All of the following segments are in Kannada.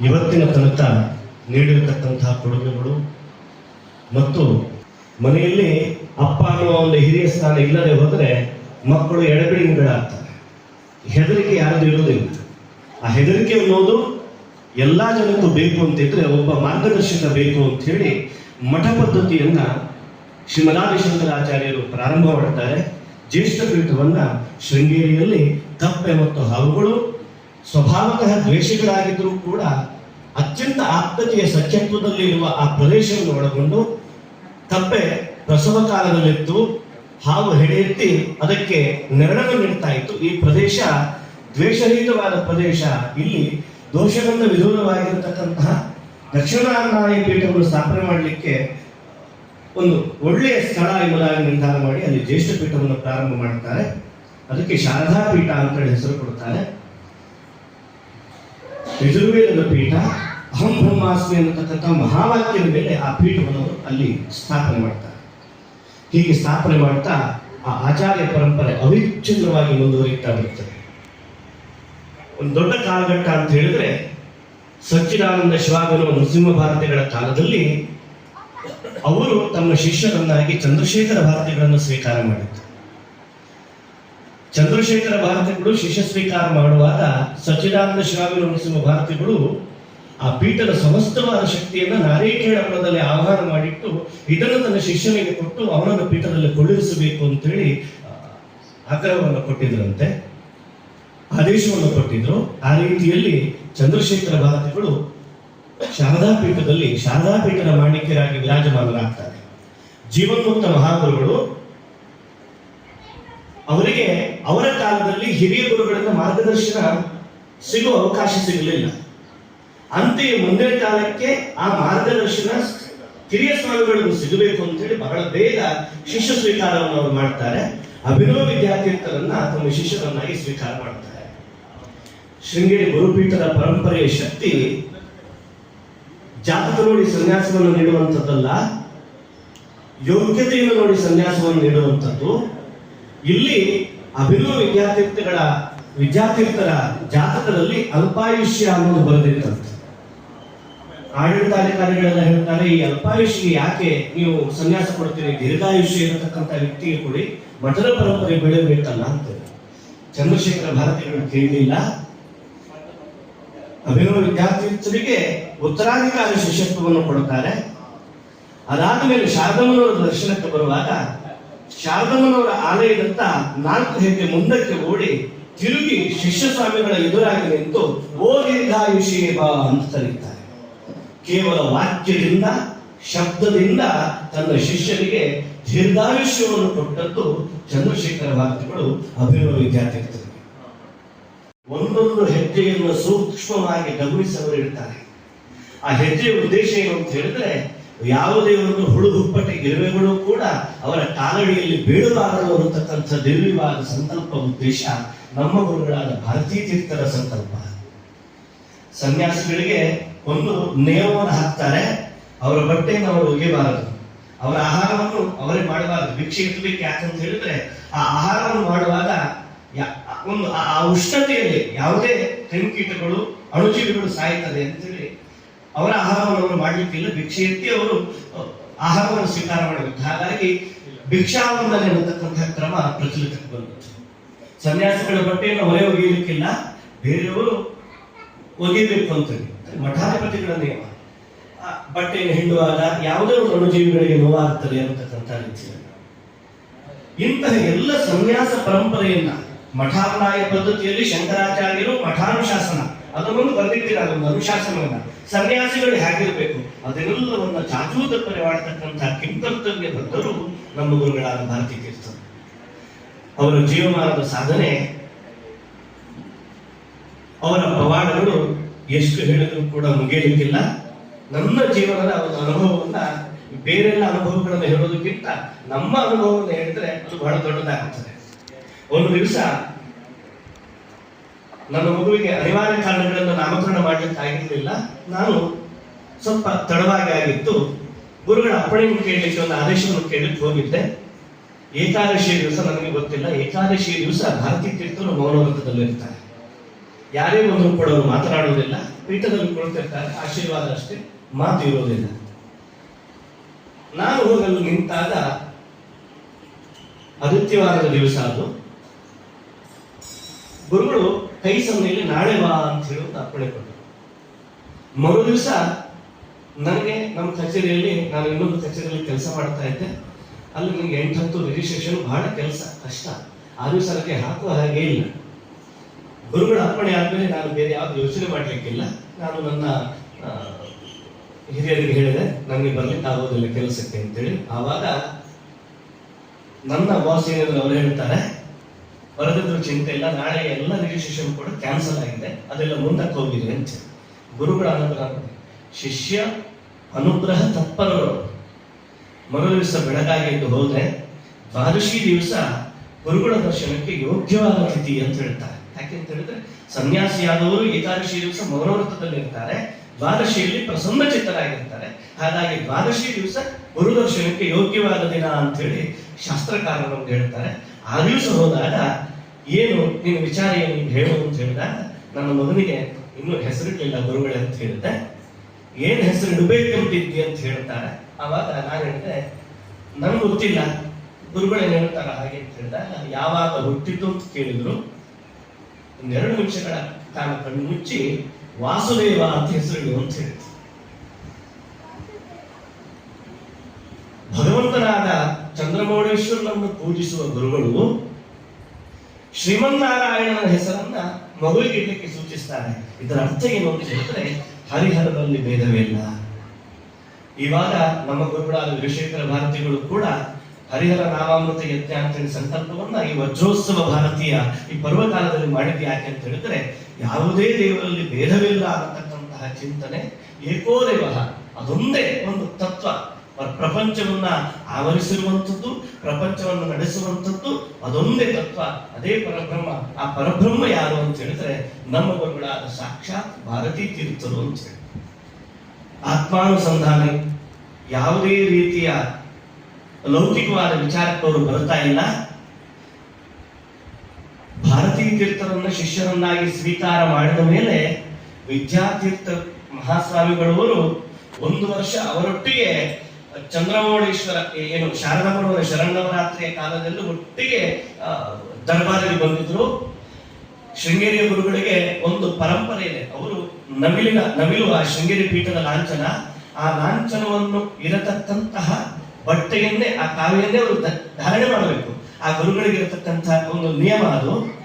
ಇವತ್ತಿನ ತನಕ ನೀಡಿರತಕ್ಕಂತಹ ಕೊಡುಗೆಗಳು ಮತ್ತು ಮನೆಯಲ್ಲಿ ಅಪ್ಪ ಅನ್ನೋ ಒಂದು ಹಿರಿಯ ಸ್ಥಾನ ಇಲ್ಲದೆ ಹೋದರೆ ಮಕ್ಕಳು ಎಡಬಿಡಿಗಳಾಗ್ತಾರೆ ಹೆದರಿಕೆ ಯಾರದು ಇರುವುದಿಲ್ಲ. ಆ ಹೆದರಿಕೆ ಅನ್ನೋದು ಎಲ್ಲಾ ಜನಕ್ಕೂ ಬೇಕು ಅಂತಿದ್ರೆ ಒಬ್ಬ ಮಾರ್ಗದರ್ಶಕ ಬೇಕು ಅಂತ ಹೇಳಿ ಮಠ ಪದ್ಧತಿಯನ್ನ ಶ್ರೀಮದಾದಿಶಂಕರಾಚಾರ್ಯರು ಪ್ರಾರಂಭ ಮಾಡುತ್ತಾರೆ ಜ್ಯೇಷ್ಠ ಪೀಠವನ್ನ ಶೃಂಗೇರಿಯಲ್ಲಿ ಕಪ್ಪೆ ಮತ್ತು ಹಾವುಗಳು ಸ್ವಭಾವತಃ ದ್ವೇಷಗಳಾಗಿದ್ದರೂ ಕೂಡ ಅತ್ಯಂತ ಆಪ್ತತೆಯ ಸಖ್ಯತ್ವದಲ್ಲಿ ಇರುವ ಆ ಪ್ರದೇಶವನ್ನು ಒಳಗೊಂಡು ಕಪ್ಪೆ ಪ್ರಸವ ಕಾಲದಲ್ಲಿತ್ತು, ಹಾವು ಹೆಡೆ ಅದಕ್ಕೆ ನೆರಳನ್ನು ನೀಡ್ತಾ ಇತ್ತು. ಈ ಪ್ರದೇಶ ದ್ವೇಷರಹಿತವಾದ ಪ್ರದೇಶ. ಇಲ್ಲಿ ದೋಷಗಳಿಂದ ವಿಧೂರವಾಗಿರತಕ್ಕಂತಹ ದಕ್ಷಿಣಾರಾಯಣ ಪೀಠವನ್ನು ಸ್ಥಾಪನೆ ಮಾಡಲಿಕ್ಕೆ ಒಂದು ಒಳ್ಳೆಯ ಸ್ಥಳ ಎಂಬುದಾಗಿ ನಿರ್ಧಾರ ಮಾಡಿ ಅಲ್ಲಿ ಜ್ಯೇಷ್ಠ ಪೀಠವನ್ನು ಪ್ರಾರಂಭ ಮಾಡ್ತಾರೆ. ಅದಕ್ಕೆ ಶಾರದಾ ಪೀಠ ಅಂತ ಹೇಳಿ ಹೆಸರು ಕೊಡ್ತಾರೆ. ಯಜುರ್ವೇದದ ಪೀಠ, ಅಹಂ ಬ್ರಹ್ಮಾಸ್ಮಿ ಅನ್ನತಕ್ಕಂಥ ಮಹಾವಾಕ್ಯದ ಮೇಲೆ ಆ ಪೀಠವನ್ನು ಅಲ್ಲಿ ಸ್ಥಾಪನೆ ಮಾಡ್ತಾರೆ. ಹೀಗೆ ಸ್ಥಾಪನೆ ಮಾಡ್ತಾ ಆ ಆಚಾರ್ಯ ಪರಂಪರೆ ಅವಿಚ್ಛಿನ್ನವಾಗಿ ಮುಂದುವರಿತಾ ಬರ್ತದೆ. ಒಂದು ದೊಡ್ಡ ಕಾಲಘಟ್ಟ ಅಂತ ಹೇಳಿದ್ರೆ ಸಚ್ಚಿದಾನಂದ ಶಿವಾಗನು ನೃಸಿಂಹ ಭಾರತಿಗಳ ಕಾಲದಲ್ಲಿ ಅವರು ತಮ್ಮ ಶಿಷ್ಯರನ್ನಾಗಿ ಚಂದ್ರಶೇಖರ ಭಾರತಿಗಳನ್ನು ಸ್ವೀಕಾರ ಮಾಡಿದ್ರು. ಚಂದ್ರಶೇಖರ ಭಾರತಿಗಳು ಶಿಷ್ಯ ಸ್ವೀಕಾರ ಮಾಡುವಾಗ ಸಚ್ಚಿದಾನಂದ ಶಿವಾಗನು ಉಣಿಸುವ ಭಾರತಿಗಳು ಆ ಪೀಠದ ಸಮಸ್ತವಾದ ಶಕ್ತಿಯನ್ನು ನಾರೇಕೇಳ ಬಲದಲ್ಲಿ ಆಹ್ವಾನ ಮಾಡಿಟ್ಟು ಇದನ್ನು ತನ್ನ ಶಿಷ್ಯನಿಗೆ ಕೊಟ್ಟು ಅವನನ್ನು ಪೀಠದಲ್ಲಿ ಕೊಳ್ಳಿರಿಸಬೇಕು ಅಂತೇಳಿ ಆಗ್ರಹವನ್ನು ಕೊಟ್ಟಿದ್ರಂತೆ. ಆದೇಶವನ್ನು ಕೊಟ್ಟಿದ್ರು. ಆ ರೀತಿಯಲ್ಲಿ ಚಂದ್ರಶೇಖರ ಭಾರತಿಗಳು ಶಾರದಾ ಪೀಠದಲ್ಲಿ, ಶಾರದಾ ಪೀಠದ ಮಾಣಿಕ್ಯರಾಗಿ ವಿರಾಜಮಾನರಾಗ್ತಾರೆ. ಜೀವನ್ಮುಕ್ತ ಮಹಾಗುರುಗಳು ಅವರಿಗೆ ಅವರ ಕಾಲದಲ್ಲಿ ಹಿರಿಯ ಗುರುಗಳಿಂದ ಮಾರ್ಗದರ್ಶನ ಸಿಗುವ ಅವಕಾಶ ಸಿಗಲಿಲ್ಲ. ಅಂತೆಯೇ ಮುಂದಿನ ಕಾಲಕ್ಕೆ ಆ ಮಾರ್ಗದರ್ಶನ ಹಿರಿಯ ಸ್ವಾಮಿಗಳಿಗೂ ಸಿಗಬೇಕು ಅಂತ ಹೇಳಿ ಬಹಳ ಬೇಗ ಶಿಷ್ಯ ಸ್ವೀಕಾರವನ್ನು ಅವರು ಮಾಡ್ತಾರೆ. ಅಭಿನವ ವಿದ್ಯಾರ್ಥಿಗಳನ್ನ ತಮ್ಮ ಶಿಷ್ಯರನ್ನಾಗಿ ಸ್ವೀಕಾರ ಮಾಡ್ತಾರೆ. ಶೃಂಗೇರಿ ಗುರುಪೀಠದ ಪರಂಪರೆಯ ಶಕ್ತಿ ಜಾತಕ ನೋಡಿ ಸನ್ಯಾಸವನ್ನು ನೀಡುವಂಥದ್ದಲ್ಲ, ಯೋಗ್ಯತೆಯನ್ನು ನೋಡಿ ಸನ್ಯಾಸವನ್ನು ನೀಡುವಂಥದ್ದು ಇಲ್ಲಿ ಅಭಿನವ ವಿದ್ಯಾತೀರ್ಥಗಳ, ವಿದ್ಯಾತೀರ್ಥರ ಜಾತಕದಲ್ಲಿ ಅಲ್ಪಾಯುಷ್ಯ ಅನ್ನೋದು ಬರೆದಿತ್ತು ಆಡಳಿತಾಧಿಕಾರಿಗಳೆಲ್ಲ ಹೇಳ್ತಾರೆ, ಈ ಅಲ್ಪಾಯುಷ್ಯ ಯಾಕೆ ನೀವು ಸನ್ಯಾಸ ಕೊಡ್ತೀರಿ ದೀರ್ಘಾಯುಷ್ಯ ಇರತಕ್ಕಂಥ ವ್ಯಕ್ತಿಗೆ ಕೊಡಿ, ಮಠದ ಪರಂಪರೆ ಬೆಳೆಯಬೇಕಲ್ಲ ಅಂತ ಚಂದ್ರಶೇಖರ ಭಾರತಿಗಳು ಕೇಳಲಿಲ್ಲ ಅಭಿನವ ವಿದ್ಯಾರ್ಥಿಗಳಿಗೆ ಉತ್ತರಾಧಿಕಾರಿ ಶಿಷ್ಯತ್ವವನ್ನು ಕೊಡುತ್ತಾರೆ ಅದಾದ ಮೇಲೆ ಶಾರದಮ್ಮನವರ ದರ್ಶನಕ್ಕೆ ಬರುವಾಗ ಶಾರದಮ್ಮನವರ ಆಲಯದತ್ತ ನಾಲ್ಕು ಹೆಜ್ಜೆ ಮುಂದಕ್ಕೆ ಓಡಿ ತಿರುಗಿ ಶಿಷ್ಯ ಸ್ವಾಮಿಗಳ ಎದುರಾಗಿ ನಿಂತು, ಓ ದೀರ್ಘಾಯುಷೇ ಬಾ ಅಂತ ಕರೀತಾರೆ ಕೇವಲ ವಾಕ್ಯದಿಂದ, ಶಬ್ದದಿಂದ ತನ್ನ ಶಿಷ್ಯರಿಗೆ ದೀರ್ಘಾಯುಷ್ಯವನ್ನು ಕೊಟ್ಟದ್ದು ಚಂದ್ರಶೇಖರ ಭಾರತಿಗಳು ಅಭಿನವ ವಿದ್ಯಾರ್ಥಿಗಳಿಗೆ ಒಂದೊಂದು ಹೆಜ್ಜೆಯನ್ನು ಸೂಕ್ಷ್ಮವಾಗಿ ಗಮನಿಸವರು ಇರ್ತಾರೆ ಆ ಹೆಜ್ಜೆಯ ಉದ್ದೇಶ ಏನು ಅಂತ ಹೇಳಿದ್ರೆ ಯಾವುದೇ ಒಂದು ಹುಳು ಹುಪ್ಪಟೆ ಕೂಡ ಅವರ ಕಾಲಡಿಯಲ್ಲಿ ಬೀಳಬಾರದು ಅನ್ನತಕ್ಕಂಥ ದೇವಿವಾದ ಸಂಕಲ್ಪ ಉದ್ದೇಶ ನಮ್ಮ ಗುರುಗಳಾದ ಭಾರತೀಯ ತೀರ್ಥರ ಸಂಕಲ್ಪ. ಸನ್ಯಾಸಿಗಳಿಗೆ ಒಂದು ನಿಯಮವನ್ನು ಹಾಕ್ತಾರೆ, ಅವರ ಬಟ್ಟೆಯನ್ನು ಅವರು ಒಗೆಯಬಾರದು. ಅವರ ಆಹಾರವನ್ನು ಅವರೇ ಮಾಡಬಾರದು. ಭಿಕ್ಷೆ ಎತ್ತಬೇಕು ಯಾಕಂತ ಹೇಳಿದ್ರೆ, ಆ ಆಹಾರವನ್ನು ಮಾಡುವಾಗ ಒಂದು ಆ ಉಷ್ಣತೆಯಲ್ಲಿ ಯಾವುದೇ ಕ್ರಿಮಿಕೀಟಗಳು ಅಣುಜೀವಿಗಳು ಸಾಯ್ತದೆ ಅಂತೇಳಿ ಅವರ ಆಹಾರವನ್ನು ಅವರು ಮಾಡ್ಲಿಕ್ಕಿಲ್ಲ ಭಿಕ್ಷೆ ಎತ್ತಿ ಅವರು ಆಹಾರವನ್ನು ಸ್ವೀಕಾರ ಮಾಡಬೇಕು. ಹಾಗಾಗಿ ಭಿಕ್ಷಾವರಣದಲ್ಲಿ ಇರತಕ್ಕಂತಹ ಕ್ರಮ ಪ್ರಚಲಿತಕ್ಕೆ ಬಂತು. ಸನ್ಯಾಸಿಗಳ ಬಟ್ಟೆಯನ್ನು ಹೊರೆ ಒಗೆಯಲಿಕ್ಕಿಲ್ಲ. ಬೇರೆಯವರು ಒಗೆಯಬೇಕು ಅಂತೇಳಿ. ಮಠಾಧಿಪತಿಗಳ ನಿಯಮ. ಬಟ್ಟೆಯನ್ನು ಹಿಂಡುವಾಗ ಯಾವುದೇ ಒಂದು ಅಣುಜೀವಿಗಳಿಗೆ ನೋವಾಗುತ್ತದೆ ಅನ್ನತಕ್ಕಂಥ ರೀತಿಯಲ್ಲಿ. ಇಂತಹ ಎಲ್ಲ ಸನ್ಯಾಸ ಪರಂಪರೆಯನ್ನ ಮಠಾನಾಯ ಪದ್ಧತಿಯಲ್ಲಿ ಶಂಕರಾಚಾರ್ಯರು ಮಠಾನುಶಾಸನ ಅದನ್ನೊಂದು ಬಂದಿದ್ದೀರ ಅದೊಂದು ಅನುಶಾಸನವನ್ನ ಸನ್ಯಾಸಿಗಳು ಹೇಗಿರಬೇಕು, ಅದೆಲ್ಲವನ್ನ ಚಾಚೂ ತಪ್ಪನೆ ಮಾಡತಕ್ಕಂತಹ ಕಿಂಕರ್ತವ್ಯ ಬಂದರು ನಮ್ಮ ಗುರುಗಳಾದ ಭಾರತೀ ತೀರ್ಥರು. ಅವರ ಜೀವಮಾನದ ಸಾಧನೆ, ಅವರ ಪವಾಡಗಳು ಎಷ್ಟು ಹೇಳಿದ್ರು ಕೂಡ ಮುಗಿಯಲಿಕ್ಕಿಲ್ಲ. ನನ್ನ ಜೀವನದ ಒಂದು ಅನುಭವವನ್ನ, ಬೇರೆಲ್ಲ ಅನುಭವಗಳನ್ನು ಹೇಳೋದಕ್ಕಿಂತ ನಮ್ಮ ಅನುಭವವನ್ನು ಹೇಳಿದ್ರೆ ಅದು ಬಹಳ ದೊಡ್ಡದಾಗುತ್ತದೆ. ಒಂದು ದಿವಸ ನನ್ನ ಮಗುವಿಗೆ ಅನಿವಾರ್ಯ ಕಾರಣಗಳನ್ನು ನಾಮಕರಣ ಮಾಡ್ಲಿಕ್ಕೆ ಆಗಿರಲಿಲ್ಲ. ನಾನು ಸ್ವಲ್ಪ ತಡವಾಗಿ ಆಗಿತ್ತು. ಗುರುಗಳ ಅಪ್ಪಣೆಯನ್ನು ಕೇಳಲಿಕ್ಕೆ ಒಂದು ಆದೇಶವನ್ನು ಕೇಳಲಿಕ್ಕೆ ಹೋಗಿದ್ದೆ. ಏಕಾದಶಿಯ ದಿವಸ ನನಗೆ ಗೊತ್ತಿಲ್ಲ. ಏಕಾದಶಿಯ ದಿವಸ ಭಾರತೀಯ ತೀರ್ಥರು ಮೌನವ್ರತದಲ್ಲಿರ್ತಾರೆ ಯಾರೇ ಒಂದು ಕೂಡ ಅವರು ಮಾತನಾಡುವುದಿಲ್ಲ. ಪೀಠದಲ್ಲಿ ಕುಳಿತಿರ್ತಾರೆ. ಆಶೀರ್ವಾದ ಅಷ್ಟೇ. ಮಾತು ಇರೋದಿಲ್ಲ ನಾನು ಹೋಗಲು ನಿಂತಾಗ ಆದಿತ್ಯವಾರದ ದಿವಸ ಅದು. ಗುರುಗಳು ಕೈ ಸಮಯದಲ್ಲಿ ನಾಳೆ ಬಾ ಅಂತ ಹೇಳಿ ಒಂದು ಅಪ್ಪಣೆ ಕೊಟ್ಟರು. ಮರು ದಿವಸ ನನಗೆ ನಮ್ಮ ಕಚೇರಿಯಲ್ಲಿ, ನಾನು ಇನ್ನೊಂದು ಕಚೇರಿಯಲ್ಲಿ ಕೆಲಸ ಮಾಡ್ತಾ ಇದ್ದೆ. ಅಲ್ಲಿ ನನಗೆ ಎಂಟು ಹತ್ತು ರಿಜಿಸ್ಟ್ರೇಷನ್ ಬಹಳ ಕೆಲಸ, ಕಷ್ಟ. ಆ ದಿವಸ ಅದಕ್ಕೆ ಹಾಕುವ ಹಾಗೆ ಇಲ್ಲ. ಗುರುಗಳ ಅರ್ಪಣೆ ಆದಮೇಲೆ ನಾನು ಬೇರೆ ಯಾವ್ದು ಯೋಚನೆ ಮಾಡ್ಲಿಕ್ಕಿಲ್ಲ. ನಾನು ನನ್ನ ಹಿರಿಯರಿಗೆ ಹೇಳಿದೆ, ನನಗೆ ಬರ್ಲಿಕ್ಕೆ ಆಗೋದಿಲ್ಲ ಕೆಲಸಕ್ಕೆ ಅಂತೇಳಿ. ಆವಾಗ ನನ್ನ ಬಾಸ್ ಏನಿದ್ರು ಅವ್ರು ಹೇಳ್ತಾರೆ ಬರೆದಿದ್ರು ಚಿಂತೆ ಇಲ್ಲ. ನಾಳೆ ಎಲ್ಲ ರಿಜಿಸ್ಟ್ರೇಷನ್ ಕೂಡ ಕ್ಯಾನ್ಸಲ್ ಆಗಿದೆ. ಅದೆಲ್ಲ ಮುಂದಕ್ಕೆ ಹೋಗಿದೆ ಅಂತ. ಗುರುಗಳ ಅನುಗ್ರಹ ಶಿಷ್ಯ ಅನುಗ್ರಹ ತತ್ಪರರು. ಮರು ದಿವಸ ಬೆಳಗಾಗಿ ಎಂದು ಹೋದ್ರೆ ದ್ವಾದಶಿ ದಿವಸ ಗುರುಗಳ ದರ್ಶನಕ್ಕೆ ಯೋಗ್ಯವಾದ ತಿಥಿ ಅಂತ ಹೇಳ್ತಾರೆ. ಯಾಕೆಂತ ಹೇಳಿದ್ರೆ ಸನ್ಯಾಸಿಯಾದವರು ಏಕಾದಶಿ ದಿವಸ ಮೌನವ್ರತದಲ್ಲಿ ಇರ್ತಾರೆ. ದ್ವಾದಶಿಯಲ್ಲಿ ಪ್ರಸನ್ನ ಚಿತ್ತರಾಗಿರ್ತಾರೆ. ಹಾಗಾಗಿ ದ್ವಾದಶಿ ದಿವಸ ಗುರು ದರ್ಶನಕ್ಕೆ ಯೋಗ್ಯವಾದ ದಿನ ಅಂತ ಹೇಳಿ ಶಾಸ್ತ್ರಕಾರರು ಹೇಳ್ತಾರೆ. ಆ ದಿವಸ ಹೋದಾಗ ಏನು ನಿನ್ನ ವಿಚಾರ ಏನು ನಿಮ್ಗೆ ಹೇಳು ಅಂತ ಹೇಳಿದಾಗ ನನ್ನ ಮಗನಿಗೆ ಇನ್ನೂ ಹೆಸರಿಟ್ಟಿಲ್ಲ ಗುರುಗಳೇ ಅಂತ ಹೇಳಿದ್ದೆ ಏನ್ ಹೆಸರು ಇಡಬೇಕಂತಿದ್ದಿ ಅಂತ ಹೇಳ್ತಾರೆ. ಆವಾಗ ನಾನು ಹೇಳಿದೆ ನನ್ಗೆ ಗೊತ್ತಿಲ್ಲ ಗುರುಗಳೇನು ಹೇಳ್ತಾರ ಹಾಗೆ ಅಂತ ಹೇಳಿದಾಗ ಯಾವಾಗ ಹುಟ್ಟಿತು ಅಂತ ಕೇಳಿದ್ರು. ಒಂದೆರಡು ನಿಮಿಷಗಳ ಕಾಲ ಕಣ್ಣು ಮುಚ್ಚಿ ವಾಸುದೇವ ಅಂತ ಹೆಸರಿಡು ಅಂತ ಹೇಳಿದ್ರು. ಭಗವಂತನಾದ ಚಂದ್ರಮೌಳೇಶ್ವರನನ್ನು ಪೂಜಿಸುವ ಗುರುಗಳು ಶ್ರೀಮನ್ನಾರಾಯಣನ ಹೆಸರನ್ನ ಮಗುವಿಗೆ ಇಡಲಿಕ್ಕೆ ಸೂಚಿಸ್ತಾರೆ. ಇದರ ಅರ್ಥ ಏನು ಅಂತ ಹೇಳಿದ್ರೆ, ಹರಿಹರದಲ್ಲಿ ಭೇದವಿಲ್ಲ ಇವಾಗ ನಮ್ಮ ಗುರುಗಳಾದ ವೀರಶೇಖರ ಭಾರತಿಗಳು ಕೂಡ ಹರಿಹರ ನಾಮಾಮೃತ ಯಜ್ಞ ಅಂತ ಹೇಳಿ ಸಂಕಲ್ಪವನ್ನ ಈ ವಜ್ರೋತ್ಸವ ಭಾರತೀಯ ಈ ಪರ್ವಕಾಲದಲ್ಲಿ ಮಾಡಿದ್ದು ಯಾಕೆ ಅಂತ ಹೇಳಿದ್ರೆ, ಯಾವುದೇ ದೇವರಲ್ಲಿ ಭೇದವಿಲ್ಲ ಅನ್ನತಕ್ಕಂತಹ ಚಿಂತನೆ ಏಕೋ ದೇವ. ಅದೊಂದೇ ಒಂದು ತತ್ವ. ಪ್ರಪಂಚವನ್ನ ಆವರಿಸಿರುವಂಥದ್ದು, ಪ್ರಪಂಚವನ್ನು ನಡೆಸುವಂಥದ್ದು, ಅದೊಂದೇ ತತ್ವ, ಅದೇ ಪರಬ್ರಹ್ಮ. ಆ ಪರಬ್ರಹ್ಮ ಯಾರು ಅಂತ ಹೇಳಿದ್ರೆ ನಮ್ಮ ಗುರುಗಳಾದ ಸಾಕ್ಷಾತ್ ಭಾರತೀ ತೀರ್ಥರು ಅಂತ ಹೇಳಿ. ಆತ್ಮಾನುಸಂಧಾನ, ಯಾವುದೇ ರೀತಿಯ ಲೌಕಿಕವಾದ ವಿಚಾರಕ್ಕೆ ಅವರು ಬರ್ತಾ ಇಲ್ಲ. ಭಾರತೀ ತೀರ್ಥರನ್ನ ಶಿಷ್ಯರನ್ನಾಗಿ ಸ್ವೀಕಾರ ಮಾಡಿದ ಮೇಲೆ ವಿದ್ಯಾತೀರ್ಥ ಮಹಾಸ್ವಾಮಿಗಳವರು ಒಂದು ವರ್ಷ ಅವರೊಟ್ಟಿಗೆ ಚಂದ್ರಮೌಳೇಶ್ವರ ಏನು ಶಾರದಮ್ಮನವರ ಶರಣವರಾತ್ರಿಯ ಕಾಲದಲ್ಲೂ ಒಟ್ಟಿಗೆ ದರ್ಬಾರಿಗೆ ಬಂದಿದ್ರು. ಶೃಂಗೇರಿಯ ಗುರುಗಳಿಗೆ ಒಂದು ಪರಂಪರೆ ಇದೆ. ಅವರು ನವಿಲಿನ, ನವಿಲು, ಆ ಶೃಂಗೇರಿ ಪೀಠದ ಲಾಂಛನ. ಆ ಲಾಂಛನವನ್ನು ಇರತಕ್ಕಂತಹ ಬಟ್ಟೆಯನ್ನೇ, ಆ ಕಾವಿಯನ್ನೇ ಅವರು ಧಾರಣೆ ಮಾಡಬೇಕು. ಆ ಗುರುಗಳಿಗೆ ಇರತಕ್ಕಂತಹ ಒಂದು ನಿಯಮ ಅದು.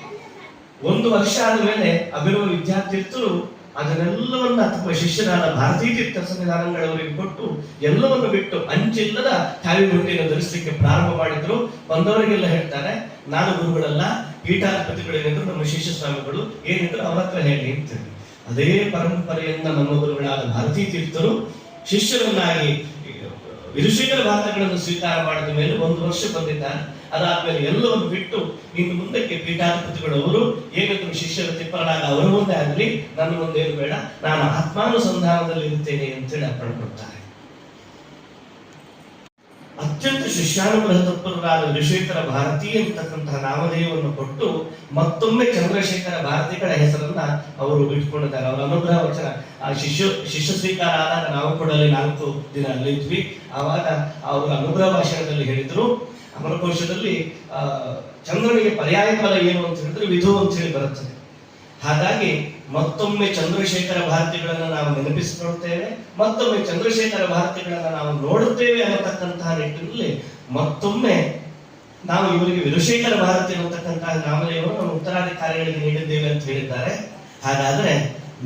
ಒಂದು ವರ್ಷ ಆದ ಮೇಲೆ ಅಭಿರುವ ವಿದ್ಯಾರ್ಥಿಗಳು ಅದನ್ನೆಲ್ಲವನ್ನ ತಮ್ಮ ಶಿಷ್ಯರಾದ ಭಾರತೀಯ ತೀರ್ಥ ಸಂವಿಧಾನಗಳವರಿಗೆ ಕೊಟ್ಟು ಎಲ್ಲವನ್ನು ಬಿಟ್ಟು ಅಂಚಿಲ್ಲದ ಕಾವಿ ಗುಂಡಿಯನ್ನು ಧರಿಸಲಿಕ್ಕೆ ಪ್ರಾರಂಭ ಮಾಡಿದ್ರು ಬಂದವರಿಗೆಲ್ಲ ಹೇಳ್ತಾರೆ, ನಾನು ಗುರುಗಳಲ್ಲ ಪೀಠಾಧಿಪತಿಗಳೇನೆಂದ್ರು ನಮ್ಮ ಶಿಷ್ಯ ಸ್ವಾಮಿಗಳು, ಏನಿದ್ರು ಅವರ ಹತ್ರ ಹೇಳಿ ಅಂತ ಹೇಳಿ. ಅದೇ ಪರಂಪರೆಯನ್ನ ನಮ್ಮ ಗುರುಗಳಾದ ಭಾರತೀ ತೀರ್ಥರು ಶಿಷ್ಯರನ್ನಾಗಿ ಋಷಿಗಳ ಭಾರತಗಳನ್ನು ಸ್ವೀಕಾರ ಮಾಡಿದ ಮೇಲೆ ಒಂದು ವರ್ಷ ಬಂದಿದ್ದಾರೆ ಅದಾದ್ಮೇಲೆ ಎಲ್ಲವನ್ನು ಬಿಟ್ಟು ಇನ್ನು ಮುಂದಕ್ಕೆ ಪೀಠಾಧಿಪತಿಗಳು ಅವರು ಏನಿದ್ರು ಶಿಷ್ಯರ ತಿಪ್ಪರನಾಗ ಅವರ ಮುಂದೆ ಆಗಲಿ, ನನ್ನ ಮುಂದೆ ಏನು ಬೇಡ, ನಾನು ಆತ್ಮಾನುಸಂಧಾನದಲ್ಲಿ ಇರ್ತೇನೆ ಅಂತೇಳಿ ಅರ್ಪಣೆ ಕೊಡ್ತಾರೆ. ಅತ್ಯಂತ ಶಿಷ್ಯಾನುಗ್ರಹ ತತ್ಪರರಾದ ವಿಶ್ವೇಶ್ವರ ಭಾರತಿ ಅಂತಕ್ಕಂತಹ ನಾಮಧೇಯವನ್ನು ಕೊಟ್ಟು ಮತ್ತೊಮ್ಮೆ ಚಂದ್ರಶೇಖರ ಭಾರತಿಗಳ ಹೆಸರನ್ನ ಅವರು ಇಟ್ಕೊಂಡಿದ್ದಾರೆ. ಅವರ ಅನುಗ್ರಹ ವಚನ, ಆ ಶಿಷ್ಯ ಶಿಷ್ಯ ಸ್ವೀಕಾರ ಆದಾಗ ನಾವು ಕೂಡ ಅಲ್ಲಿ ನಾಲ್ಕು ದಿನ ಅಲ್ಲಿದ್ವಿ ಆವಾಗ ಅವರ ಅನುಗ್ರಹ ಭಾಷಣದಲ್ಲಿ ಹೇಳಿದ್ರು. ಅಮರಕೋಶದಲ್ಲಿ ಚಂದ್ರನಿಗೆ ಪರ್ಯಾಯ ಫಲ ಏನು ಅಂತ ಹೇಳಿದ್ರೆ ವಿಧು ಅಂತ ಹೇಳಿ ಬರುತ್ತದೆ ಹಾಗಾಗಿ ಮತ್ತೊಮ್ಮೆ ಚಂದ್ರಶೇಖರ ಭಾರತಿಗಳನ್ನ ನಾವು ನೆನಪಿಸಿಕೊಳ್ತೇವೆ, ಮತ್ತೊಮ್ಮೆ ಚಂದ್ರಶೇಖರ ಭಾರತಿಗಳನ್ನ ನಾವು ನೋಡುತ್ತೇವೆ ಅನ್ನತಕ್ಕಂತಹ ನಿಟ್ಟಿನಲ್ಲಿ ಮತ್ತೊಮ್ಮೆ ನಾವು ಇವರಿಗೆ ವಿಧುಶೇಖರ ಭಾರತಿ ಅನ್ನತಕ್ಕಂತಹ ನಾಮಧೇಯವನ್ನು ನಮ್ಮ ಉತ್ತರಾಧಿಕಾರಿಗಳಿಗೆ ನೀಡಿದ್ದೇವೆ ಅಂತ ಹೇಳಿದ್ದಾರೆ. ಹಾಗಾದ್ರೆ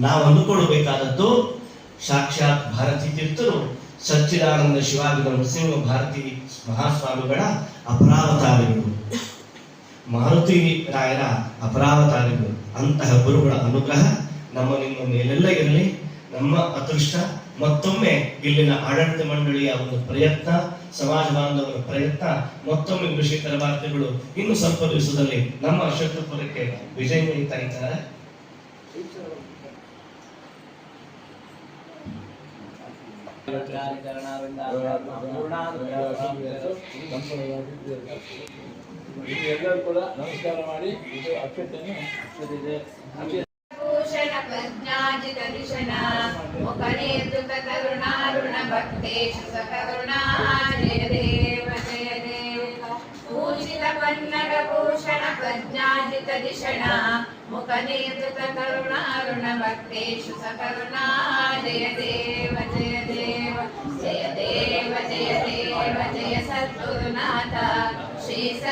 ನಾವು ಅಂದುಕೊಳ್ಳಬೇಕಾದದ್ದು ಸಾಕ್ಷಾತ್ ಭಾರತೀ ತೀರ್ಥರು ಸಚ್ಚಿದಾನಂದ ಶಿವಾಜಿನ ನರಸಿಂಹ ಭಾರತಿ ಮಹಾಸ್ವಾಮಿಗಳ ಅಪರಾವತಾರಿಗಳು. ಮಾರುತಿ ರಾಯರ ಅಪರಾವತಾರಿಗಳು. ಅಂತಹ ಗುರುಗಳ ಅನುಗ್ರಹ ನಮ್ಮ ನಿಮ್ಮ ಮೇಲೆಲ್ಲ ಇರಲಿ. ನಮ್ಮ ಅದೃಷ್ಟ ಮತ್ತೊಮ್ಮೆ ಇಲ್ಲಿನ ಆಡಳಿತ ಮಂಡಳಿಯ ಒಂದು ಪ್ರಯತ್ನ, ಸಮಾಜ ಬಾಂಧವರ ಪ್ರಯತ್ನ, ಮತ್ತೊಮ್ಮೆ ಕೃಷಿಕರ ವಾರ್ತೆಗಳು ಇನ್ನು ಸ್ವಲ್ಪ ದಿವಸದಲ್ಲಿ ನಮ್ಮ ಅಶೋಕಪುರಕ್ಕೆ ವಿಜಯ ನೀಡ್ತಾ ಎಲ್ಲರೂ ಕೂಡ ನಮಸ್ಕಾರ ಮಾಡಿ ಇದು ಅಕ್ಷತೆಯನ್ನು ಸರಿದೆ ಕರುಣಾರುಣ ದೇವ ಜಯ ದೇವ ಪೂಜಿತ ಪನ್ನಗ ಭೂಷಣ ಪ್ರಜ್ಞಾಜಿತ ದಿಶಣ ಮುಖನೇ ಸುಖ ಕರುಣಾರುಣ ಭಕ್ತೇಶು ಸಖ ಕರುಣಾ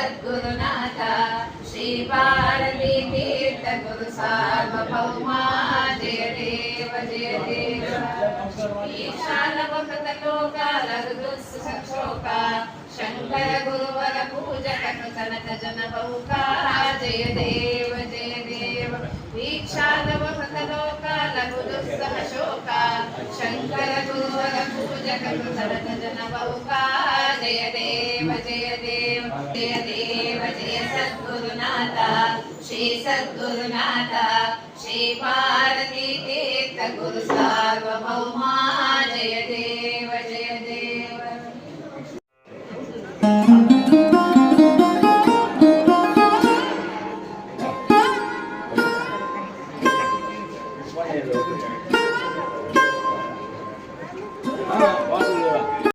సద్గురునాథ శ్రీ పార్వీ తీర్థ గురు సార్వభౌమా జయ దేవ జయ దేవ ఈశాన భగత లోకాల దుస్సు శంకర గురువర పూజకను సనత జన బౌక జయ దేవ జయ దేవ ఈశాన శంకర గురువర పూజకను సనత జన బౌక జయ దేవ ಸದ್ಗುರುನಾಥ ಶ್ರೀ ಭಾರತಿ ತೀರ್ಥ ಗುರು